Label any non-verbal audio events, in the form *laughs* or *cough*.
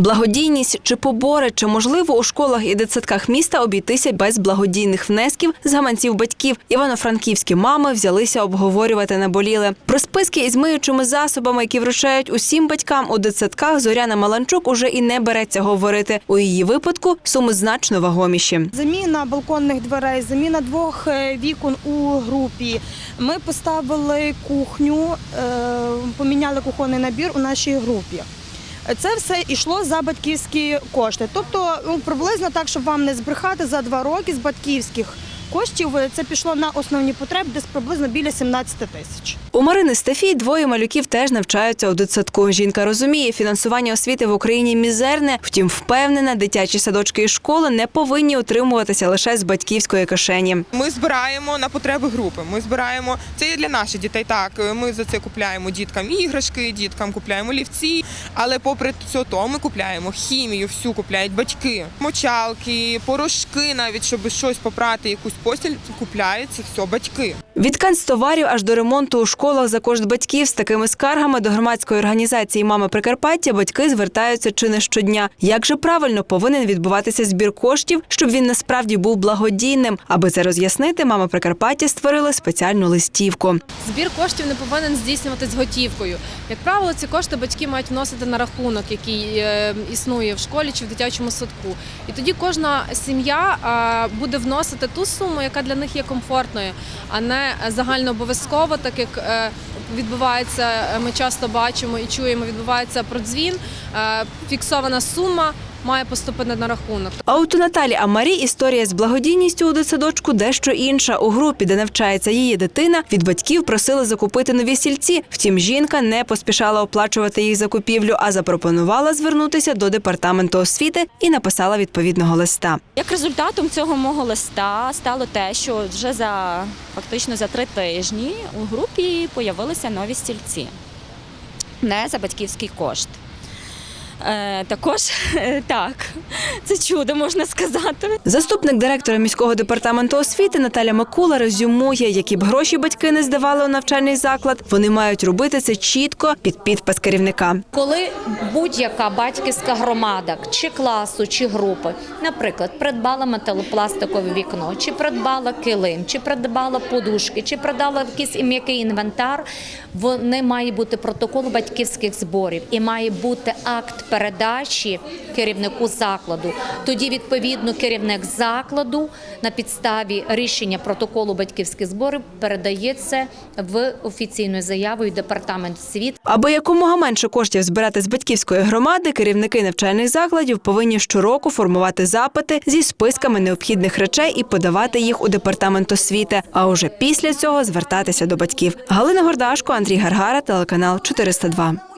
Благодійність чи побори, чи можливо у школах і дитсадках міста обійтися без благодійних внесків з гаманців батьків. Івано-франківські мами взялися обговорювати наболіле. Про списки із миючими засобами, які вручають усім батькам у дитсадках, Зоряна Маланчук уже і не береться говорити. У її випадку суми значно вагоміші. Заміна балконних дверей, заміна двох е, вікон у групі. Ми поставили кухню, е, поміняли кухонний набір у нашій групі. Це все йшло за батьківські кошти. Тобто, ну, приблизно так, щоб вам не збрехати, за два роки з батьківських коштів е, це пішло на основні потреби, десь приблизно біля 17 тисяч. У Марини Стефій двоє малюків теж навчаються у дитсадку. Жінка розуміє, фінансування освіти в Україні мізерне, втім впевнена, дитячі садочки і школи не повинні утримуватися лише з батьківської кишені. Ми збираємо на потреби групи. Ми збираємо це і для наших дітей. Так ми за це купляємо діткам іграшки, діткам купляємо лівці. Але попри це, то ми купляємо хімію, всю купляють батьки, мочалки, порошки, навіть щоб щось попрати, якусь постіль, купляють все батьки. Від канцтоварів аж до ремонту у школах за кошт батьків з такими скаргами до громадської організації Мами Прикарпаття батьки звертаються чи не щодня. Як же правильно повинен відбуватися збір коштів, щоб він насправді був благодійним? Аби це роз'яснити, мама Прикарпаття створила спеціальну листівку. Збір коштів не повинен здійснюватись готівкою. Як правило, ці кошти батьки мають вносити на рахунок, який е, існує в школі чи в дитячому садку. І тоді кожна сім'я буде вносити ту суму, яка для них є комфортною, а не загальнообов'язково, так як е, відбувається, е, ми часто бачимо і чуємо, відбувається продзвін, е, фіксована сума має поступити на рахунок. А от у Наталі Амарі історія з благодійністю у дитсадочку дещо інша. У групі, де навчається її дитина, від батьків просили закупити нові стільці. Втім, жінка не поспішала оплачувати їх закупівлю, а запропонувала звернутися до департаменту освіти і написала відповідного листа. Як результатом цього мого листа стало те, що вже за фактично за три тижні у групі появилися нові стільці, не за батьківський кошт. Е, також е, *laughs* так, це чудо можна сказати. Заступник директора міського департаменту освіти Наталя Макула резюмує, які б гроші батьки не здавали у навчальний заклад, вони мають робити це чітко під підпис керівника. Коли будь-яка батьківська громада чи класу, чи групи, наприклад, придбала металопластикове вікно, чи придбала килим, чи придбала подушки, чи придбала якийсь м'який інвентар, вони має бути протокол батьківських зборів і має бути акт передачі керівнику закладу. Тоді відповідно керівник закладу на підставі рішення протоколу батьківських зборів передає це в офіційну заяву і департамент освіти. Аби якомога менше коштів збирати з батьківської громади, керівники навчальних закладів повинні щороку формувати запити зі списками необхідних речей і подавати їх у департамент освіти. А уже після цього звертатися до батьків. Галина Гордашко, Андрій Гаргара, телеканал 402.